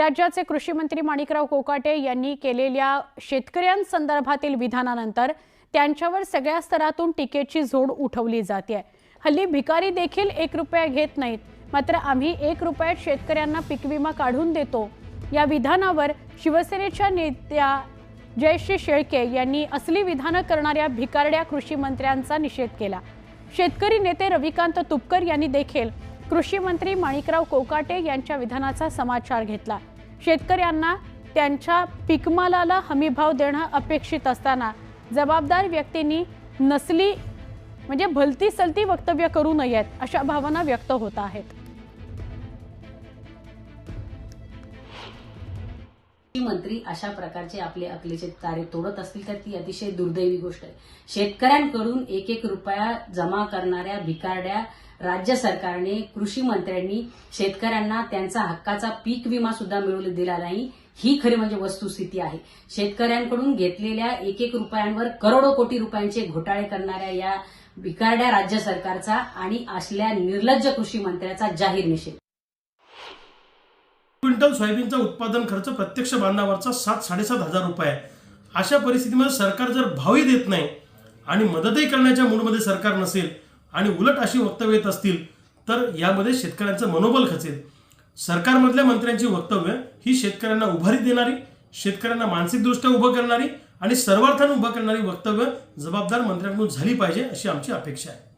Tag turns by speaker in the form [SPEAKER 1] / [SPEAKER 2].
[SPEAKER 1] राज्याचे कृषी मंत्री माणिकराव कोकाटे यांनी केलेल्या शेतकऱ्यांसंदर्भातील विधानानंतर त्यांच्यावर सगळ्या स्तरातून टीकेची झोड उठवली जाते. हल्ली भिकारी देखील एक रुपया घेत नाहीत मात्र आम्ही एक रुपयात शेतकऱ्यांना पीक विमा काढून देतो. या विधानावर शिवसेनेच्या नेत्या जयश्री शेळके यांनी असली विधानं करणाऱ्या भिकारड्या कृषी मंत्र्यांचा निषेध केला. शेतकरी नेते रविकांत तुपकर यांनी देखील कृषी मंत्री माणिकराव कोकाटे यांच्या विधानाचा समाचार घेतला. शेतकऱ्यांना त्यांच्या पिकमालाला हमीभाव देणं अपेक्षित असताना जबाबदार व्यक्तींनी नसली म्हणजे भलती सलती वक्तव्य करू नयेत अशा भावना व्यक्त होत आहेत.
[SPEAKER 2] मंत्री अशा प्रकारचे आपले अकलेचे तारे तोडत असतील तर ती अतिशय दुर्दैवी गोष्ट आहे. शेतकऱ्यांकडून एक एक रुपया जमा करणाऱ्या भिकारड्या राज्य सरकारने कृषी मंत्र्यांनी शेतकऱ्यांना त्यांचा हक्काचा पीक विमा सुद्धा मिळवून दिला नाही. ही खरी म्हणजे वस्तुस्थिती आहे. शेतकऱ्यांकडून घेतलेल्या एक एक रुपयांवर करोडो कोटी रुपयांचे घोटाळे करणाऱ्या या भिकारड्या राज्य सरकारचा आणि असल्या निर्लज्ज कृषी मंत्र्याचा जाहीर निषेध.
[SPEAKER 3] क्विंटल सोयाबीनचा उत्पादन खर्च प्रत्यक्ष बांधावरचा सात साडेसात हजार रुपये आहे. अशा परिस्थितीमध्ये सरकार जर भावही देत नाही आणि मदतही करण्याच्या मूडमध्ये सरकार नसेल आणि उलट अशी वक्तव्य येत असतील तर यामध्ये शेतकऱ्यांचं मनोबल खचेल. सरकारमधल्या मंत्र्यांची वक्तव्य ही शेतकऱ्यांना उभारी देणारी शेतकऱ्यांना मानसिकदृष्ट्या उभं करणारी आणि सर्वार्थाने उभं करणारी वक्तव्य जबाबदार मंत्र्यांकडून झाली पाहिजे अशी आमची अपेक्षा आहे.